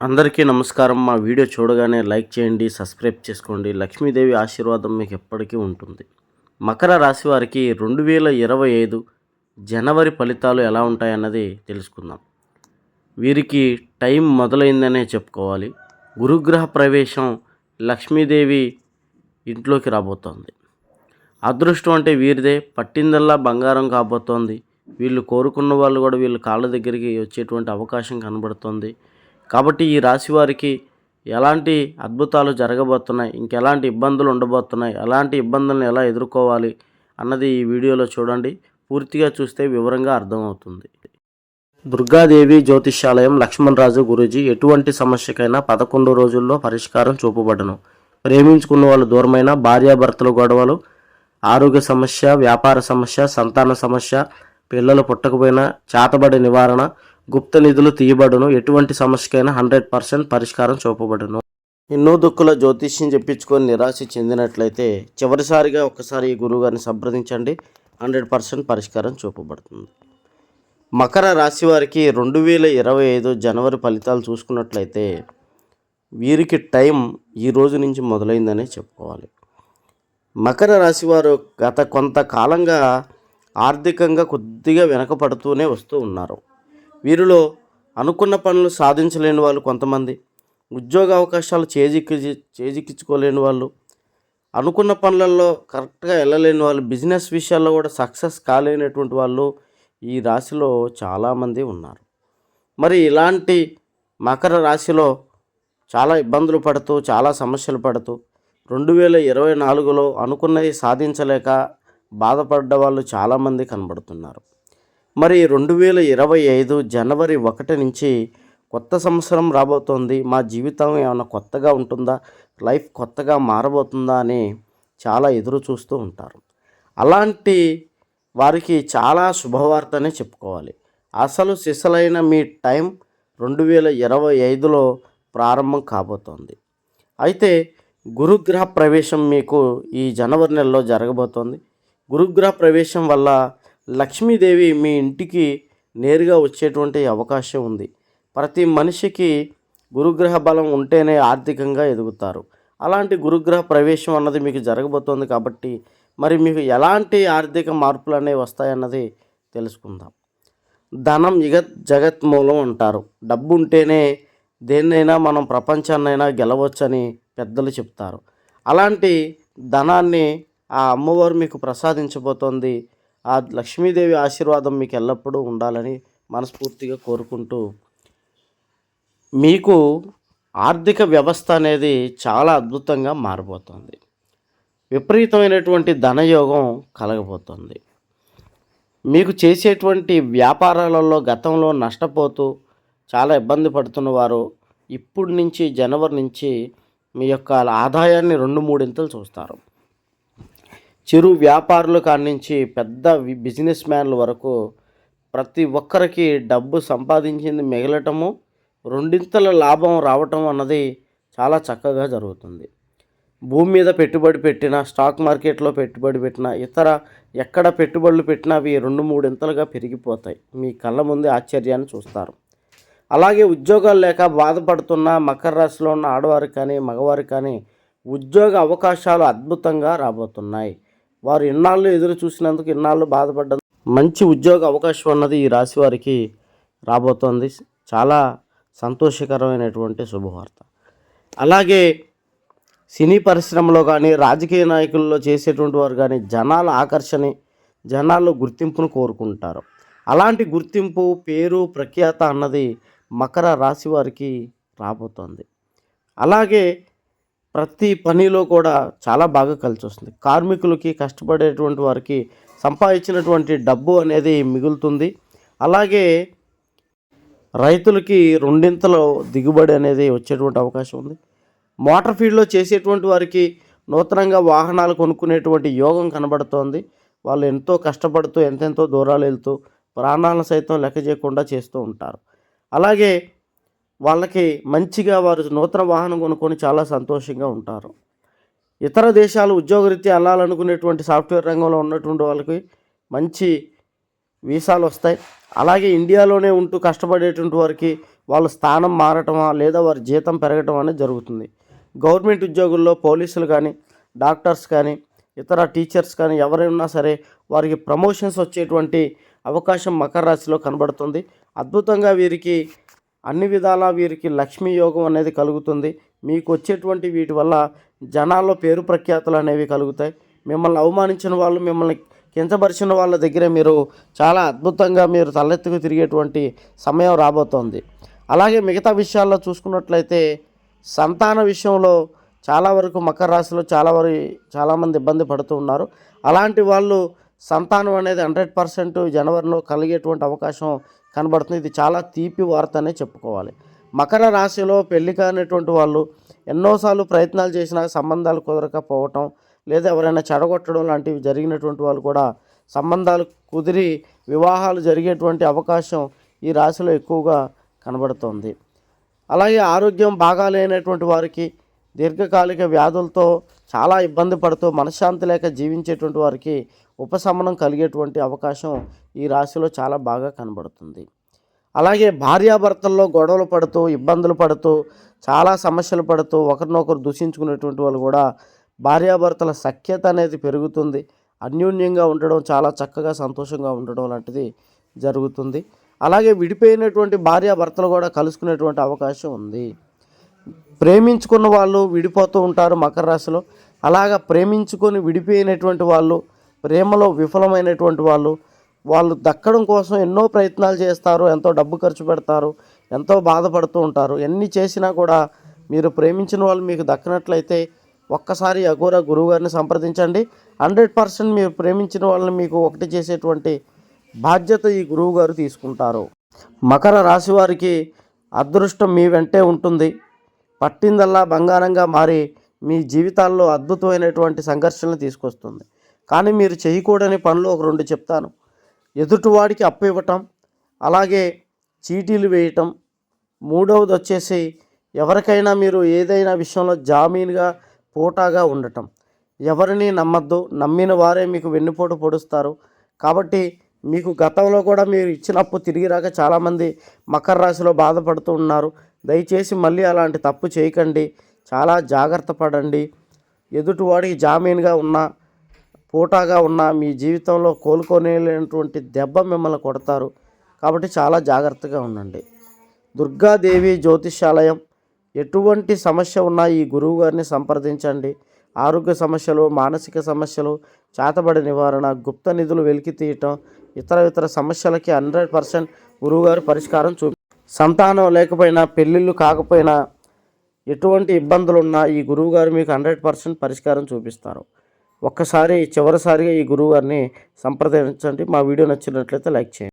అందరికీ నమస్కారం. మా వీడియో చూడగానే లైక్ చేయండి సబ్స్క్రైబ్ చేసుకోండి. లక్ష్మీదేవి ఆశీర్వాదం మీకు ఎప్పటికీ ఉంటుంది. మకర రాశి వారికి రెండు వేల ఇరవై ఐదు జనవరి ఫలితాలు ఎలా ఉంటాయన్నది తెలుసుకుందాం. వీరికి టైం మొదలైందనే చెప్పుకోవాలి. గురుగ్రహ ప్రవేశం లక్ష్మీదేవి ఇంట్లోకి రాబోతోంది. అదృష్టం అంటే వీరిదే. పట్టిందల్లా బంగారం కాబోతోంది. వీళ్ళు కోరుకున్న వాళ్ళు కూడా వీళ్ళు కాళ్ళ దగ్గరికి వచ్చేటువంటి అవకాశం కనబడుతోంది. కాబట్టి ఈ రాశి వారికి ఎలాంటి అద్భుతాలు జరగబోతున్నాయి ఇంకెలాంటి ఇబ్బందులు ఉండబోతున్నాయి ఎలాంటి ఇబ్బందులను ఎలా ఎదుర్కోవాలి అన్నది ఈ వీడియోలో చూడండి. పూర్తిగా చూస్తే వివరంగా అర్థమవుతుంది. దుర్గాదేవి జ్యోతిష్యాలయం లక్ష్మణరాజు గురూజీ ఎటువంటి సమస్యకైనా పదకొండు రోజుల్లో పరిష్కారం చూపబడను. ప్రేమించుకున్న వాళ్ళు దూరమైన భార్యాభర్తల గొడవలు ఆరోగ్య సమస్య వ్యాపార సమస్య సంతాన సమస్య పిల్లలు పుట్టకపోయినా చేతబడి నివారణ గుప్త నిధులు తీయబడును. ఎటువంటి సమస్యకైనా హండ్రెడ్ పర్సెంట్ పరిష్కారం చూపబడును. ఎన్నో దుక్కుల జ్యోతిష్యం చెప్పించుకొని నిరాశ చెందినట్లయితే చివరిసారిగా ఒక్కసారి ఈ గురువుగారిని సంప్రదించండి. హండ్రెడ్ పర్సెంట్ పరిష్కారం చూపబడుతుంది. మకర రాశి వారికి రెండు వేల ఇరవై ఐదు జనవరి ఫలితాలు చూసుకున్నట్లయితే వీరికి టైం ఈ రోజు నుంచి మొదలైందనే చెప్పుకోవాలి. మకర రాశి వారు గత కొంతకాలంగా ఆర్థికంగా కొద్దిగా వెనకపడుతూనే వస్తూ ఉన్నారు. వీరిలో అనుకున్న పనులు సాధించలేని వాళ్ళు కొంతమంది ఉద్యోగ అవకాశాలు చేజిక్కి చేజిక్కించుకోలేని వాళ్ళు అనుకున్న పనులలో కరెక్ట్గా వెళ్ళలేని వాళ్ళు బిజినెస్ విషయాల్లో కూడా సక్సెస్ కాలేనటువంటి వాళ్ళు ఈ రాశిలో చాలామంది ఉన్నారు. మరి ఇలాంటి మకర రాశిలో చాలా ఇబ్బందులు పడుతూ చాలా సమస్యలు పడుతూ రెండు వేల ఇరవై నాలుగులో అనుకున్నది సాధించలేక బాధపడ్డ వాళ్ళు చాలామంది కనబడుతున్నారు. మరి రెండు వేల ఇరవై ఐదు జనవరి ఒకటి నుంచి కొత్త సంవత్సరం రాబోతోంది. మా జీవితం ఏమైనా కొత్తగా ఉంటుందా? లైఫ్ కొత్తగా మారబోతుందా అని చాలా ఎదురు చూస్తూ ఉంటారు. అలాంటి వారికి చాలా శుభవార్తనే చెప్పుకోవాలి. అసలు సిసలైన మీ టైం రెండు వేల ఇరవై ఐదులో ప్రారంభం కాబోతోంది. అయితే గురుగ్రహ ప్రవేశం మీకు ఈ జనవరి నెలలో జరగబోతోంది. గురుగ్రహ ప్రవేశం వల్ల లక్ష్మీదేవి మీ ఇంటికి నేరుగా వచ్చేటువంటి అవకాశం ఉంది. ప్రతి మనిషికి గురుగ్రహ బలం ఉంటేనే ఆర్థికంగా ఎదుగుతారు. అలాంటి గురుగ్రహ ప్రవేశం అన్నది మీకు జరగబోతోంది కాబట్టి మరి మీకు ఎలాంటి ఆర్థిక మార్పులు అనేవి వస్తాయన్నది తెలుసుకుందాం. ధనం జగత్ జగత్ మూలం అంటారు. డబ్బు ఉంటేనే దేన్నైనా మనం ప్రపంచాన్నైనా గెలవచ్చని పెద్దలు చెప్తారు. అలాంటి ధనాన్ని ఆ అమ్మవారు మీకు ప్రసాదించబోతోంది. ఆ లక్ష్మీదేవి ఆశీర్వాదం మీకు ఎల్లప్పుడూ ఉండాలని మనస్ఫూర్తిగా కోరుకుంటూ మీకు ఆర్థిక వ్యవస్థ అనేది చాలా అద్భుతంగా మారిపోతుంది విపరీతమైనటువంటి ధనయోగం కలగబోతుంది. మీకు చేసేటువంటి వ్యాపారాలలో గతంలో నష్టపోతూ చాలా ఇబ్బంది పడుతున్న వారు ఇప్పటి నుంచి జనవరి నుంచి మీ యొక్క ఆదాయాన్ని రెండు మూడింతలు చూస్తారు. చిరు వ్యాపారుల కానించి నుంచి పెద్ద బిజినెస్ మ్యాన్ల వరకు ప్రతి ఒక్కరికి డబ్బు సంపాదించింది మిగలటము రెండింతల లాభం రావటం అన్నది చాలా చక్కగా జరుగుతుంది. భూమి మీద పెట్టుబడి పెట్టిన స్టాక్ మార్కెట్లో పెట్టుబడి పెట్టిన ఇతర ఎక్కడ పెట్టుబడులు పెట్టినా అవి రెండు మూడింతలుగా పెరిగిపోతాయి. మీ కళ్ళ ముందే ఆశ్చర్యాన్ని చూస్తారు. అలాగే ఉద్యోగాలు లేక బాధపడుతున్న మకర రాశిలో ఉన్న ఆడవారికి కానీ మగవారికి కానీ ఉద్యోగ అవకాశాలు అద్భుతంగా రాబోతున్నాయి. వారు ఇన్నాళ్ళు ఎదురు చూసినందుకు ఇన్నాళ్ళు బాధపడ్డ మంచి ఉద్యోగ అవకాశం అన్నది ఈ రాశి వారికి రాబోతోంది. చాలా సంతోషకరమైనటువంటి శుభవార్త. అలాగే సినీ పరిశ్రమలో కానీ రాజకీయ నాయకుల్లో చేసేటువంటి వారు కానీ జనాల ఆకర్షణ జనాల్లో గుర్తింపును కోరుకుంటారు. అలాంటి గుర్తింపు పేరు ప్రఖ్యాత అన్నది మకర రాశి వారికి రాబోతోంది. అలాగే ప్రతి పనిలో కూడా చాలా బాగా కలిసి వస్తుంది కార్మికులకి కష్టపడేటువంటి వారికి సంపాదించినటువంటి డబ్బు అనేది మిగులుతుంది. అలాగే రైతులకి రెండింతలో దిగుబడి అనేది వచ్చేటువంటి అవకాశం ఉంది. మోటార్ ఫీల్డ్లో చేసేటువంటి వారికి నూతనంగా వాహనాలు కొనుక్కునేటువంటి యోగం కనబడుతోంది. వాళ్ళు ఎంతో కష్టపడుతూ ఎంతెంతో దూరాలు వెళ్తూ ప్రాణాలను సైతం లెక్క చేయకుండా చేస్తూ ఉంటారు. అలాగే వాళ్ళకి మంచిగా వారు నూతన వాహనం కొనుక్కొని చాలా సంతోషంగా ఉంటారు. ఇతర దేశాలు ఉద్యోగరీత్యా వెళ్ళాలనుకునేటువంటి సాఫ్ట్వేర్ రంగంలో ఉన్నటువంటి వాళ్ళకి మంచి వీసాలు వస్తాయి. అలాగే ఇండియాలోనే ఉంటూ కష్టపడేటువంటి వారికి వాళ్ళ స్థానం మారటమా లేదా వారి జీతం పెరగటం అనేది జరుగుతుంది. గవర్నమెంట్ ఉద్యోగుల్లో పోలీసులు కానీ డాక్టర్స్ కానీ ఇతర టీచర్స్ కానీ ఎవరైనా సరే వారికి ప్రమోషన్స్ వచ్చేటువంటి అవకాశం మకర రాశిలో కనబడుతుంది. అద్భుతంగా వీరికి అన్ని విధాలా వీరికి లక్ష్మీ యోగం అనేది కలుగుతుంది. మీకు వచ్చేటువంటి వీటి వల్ల జనాల్లో పేరు ప్రఖ్యాతులు అనేవి కలుగుతాయి. మిమ్మల్ని అవమానించిన వాళ్ళు మిమ్మల్ని కించపరిచిన వాళ్ళ దగ్గర మీరు చాలా అద్భుతంగా మీరు తలెత్తుకు తిరిగేటువంటి సమయం రాబోతోంది. అలాగే మిగతా విషయాల్లో చూసుకున్నట్లయితే సంతాన విషయంలో చాలా వరకు మకర రాశిలో చాలా వరకు చాలామంది ఇబ్బంది పడుతూ ఉన్నారు. అలాంటి వాళ్ళు సంతానం అనేది హండ్రెడ్ పర్సెంట్ జనవరిలో కలిగేటువంటి అవకాశం కనబడుతుంది. ఇది చాలా తీపి వార్త అనే చెప్పుకోవాలి. మకర రాశిలో పెళ్ళి కానిటువంటి వాళ్ళు ఎన్నోసార్లు ప్రయత్నాలు చేసినా సంబంధాలు కుదరకపోవటం లేదా ఎవరైనా చెడగొట్టడం లాంటివి జరిగినటువంటి వాళ్ళు కూడా సంబంధాలు కుదిరి వివాహాలు జరిగేటువంటి అవకాశం ఈ రాశిలో ఎక్కువగా కనబడుతోంది. అలాగే ఆరోగ్యం బాగాలేనటువంటి వారికి దీర్ఘకాలిక వ్యాధులతో చాలా ఇబ్బంది పడుతూ మనశ్శాంతి లేక జీవించేటువంటి వారికి ఉపశమనం కలిగేటువంటి అవకాశం ఈ రాశిలో చాలా బాగా కనబడుతుంది. అలాగే భార్యాభర్తల్లో గొడవలు పడుతూ ఇబ్బందులు పడుతూ చాలా సమస్యలు పడుతూ ఒకరినొకరు దూషించుకునేటువంటి వాళ్ళు కూడా భార్యాభర్తల సఖ్యత అనేది పెరుగుతుంది. అన్యోన్యంగా ఉండడం చాలా చక్కగా సంతోషంగా ఉండడం లాంటిది జరుగుతుంది. అలాగే విడిపోయినటువంటి భార్యాభర్తలు కూడా కలుసుకునేటువంటి అవకాశం ఉంది. ప్రేమించుకున్న వాళ్ళు విడిపోతూ ఉంటారు మకర రాశిలో. అలాగా ప్రేమించుకొని విడిపోయినటువంటి వాళ్ళు ప్రేమలో విఫలమైనటువంటి వాళ్ళు వాళ్ళు దక్కడం కోసం ఎన్నో ప్రయత్నాలు చేస్తారు ఎంతో డబ్బు ఖర్చు పెడతారు ఎంతో బాధపడుతూ ఉంటారు. ఎన్ని చేసినా కూడా మీరు ప్రేమించిన వాళ్ళు మీకు దక్కనట్లయితే ఒక్కసారి అఘోర గురువు గారిని సంప్రదించండి. హండ్రెడ్ పర్సెంట్ మీరు ప్రేమించిన వాళ్ళని మీకు ఒకటి చేసేటువంటి బాధ్యత ఈ గురువు గారు తీసుకుంటారు. మకర రాశి వారికి అదృష్టం మీ వెంటే ఉంటుంది. పట్టిందల్లా బంగారంగా మారి మీ జీవితాల్లో అద్భుతమైనటువంటి సంఘర్షణలు తీసుకొస్తుంది. కానీ మీరు చేయకూడని పనులు ఒక రెండు చెప్తాను. ఎదుటివాడికి అప్పు ఇవ్వటం అలాగే చీటీలు వేయటం. మూడవది వచ్చేసి ఎవరికైనా మీరు ఏదైనా విషయంలో జామీన్గా పోటాగా ఉండటం. ఎవరిని నమ్మద్దు. నమ్మిన వారే మీకు వెన్నుపోటు పొడుస్తారు. కాబట్టి మీకు గతంలో కూడా మీరు ఇచ్చిన అప్పు తిరిగి రాక చాలామంది మకర రాశిలో బాధపడుతూ ఉన్నారు. దయచేసి మళ్ళీ అలాంటి తప్పు చేయకండి. చాలా జాగ్రత్త పడండి. ఎదుటివాడికి జామీన్గా ఉన్న పూటాగా ఉన్న మీ జీవితంలో కోలుకోలేనటువంటి దెబ్బ మిమ్మల్ని కొడతారు. కాబట్టి చాలా జాగ్రత్తగా ఉండండి. దుర్గాదేవి జ్యోతిష్యాలయం ఎటువంటి సమస్య ఉన్నా ఈ గురువు గారిని సంప్రదించండి. ఆరోగ్య సమస్యలు మానసిక సమస్యలు చేతబడి నివారణ గుప్త నిధులు వెలికి తీయటం ఇతర ఇతర సమస్యలకి హండ్రెడ్ పర్సెంట్ గురువుగారు పరిష్కారం చూపి సంతానం లేకపోయినా పెళ్ళిళ్ళు కాకపోయినా ఎటువంటి ఇబ్బందులు ఉన్నా ఈ గురువుగారు మీకు హండ్రెడ్ పర్సెంట్ పరిష్కారం చూపిస్తారు. ఒక్కసారి చివరిసారిగా ఈ గురువుగారిని సంప్రదించండి. మా వీడియో నచ్చినట్లయితే లైక్ చేయండి.